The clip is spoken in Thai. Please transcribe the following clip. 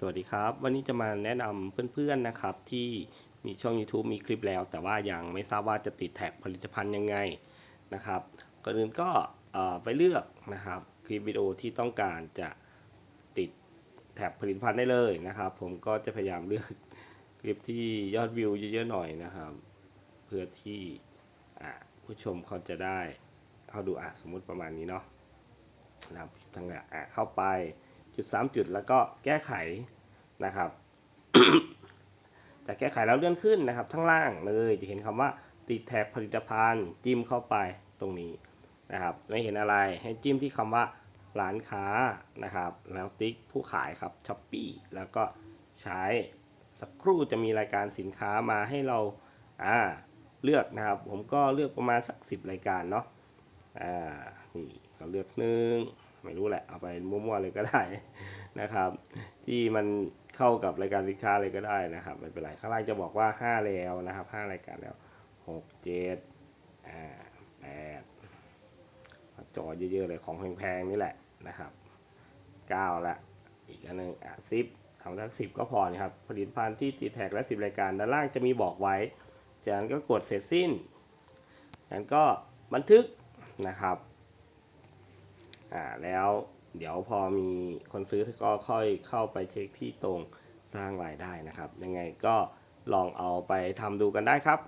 สวัสดีครับ วันนี้จะมาแนะนำเพื่อนๆนะครับ ที่มีช่อง YouTube มีคลิปแล้ว แต่ว่ายังไม่ทราบว่าจะติดแท็กผลิตภัณฑ์ยังไงนะครับก่อนอื่นก็ไปเลือกนะครับ คลิปวิดีโอที่ต้องการจะติดแท็กผลิตภัณฑ์ได้เลยนะครับ ผมก็จะพยายามเลือกคลิปที่ยอดวิวเยอะๆหน่อยนะครับ เพื่อที่ผู้ชมเขาจะได้เขาดูอะสมมติประมาณนี้เนาะนะครับทางอะเข้าไป จุด3จุดแล้วก็แก้ไขนะครับ จะแก้ไขแล้วเลื่อนขึ้นนะครับทั้งล่างเลยจะเห็นคำว่าติดแท็กผลิตภัณฑ์จิ้มเข้าไปตรงนี้นะครับไม่เห็นอะไรให้จิ้มที่คำว่าร้านค้านะครับ แล้วติ๊กผู้ขายครับช้อปปี้แล้วก็ใช้สักครู่จะมีรายการสินค้ามาให้เราอ่าเลือกนะครับ ผมก็เลือกประมาณสักสิบรายการเนาะอ่านี่ก็เลือกหนึ่ง ไม่รู้แหละเอาไปมั่วๆเลยก็ได้นะครับ ที่มันเข้ากับรายการสินค้าเลยก็ได้นะครับ ไม่เป็นไรข้างล่างจะบอกว่า 5 แล้วนะครับ 5 รายการแล้ว 6 7อ่า8จอเยอะๆเลยของแพงๆนี่แหละนะครับ 9 ละ อีกอันหนึงอะ10เอาทั้ง10 ก็พอนะครับ ผลิตภัณฑ์ที่ติดแท็กและ 10 รายการ ด้านล่างจะมีบอกไว้ จากนั้นก็กดเสร็จสิ้นจากนั้นก็บันทึกนะครับ อ่าแล้วเดี๋ยวพอมีคนซื้อก็ค่อยเข้าไปเช็คที่ตรงสร้างรายได้นะครับ ยังไงก็ลองเอาไปทำดูกันได้ครับ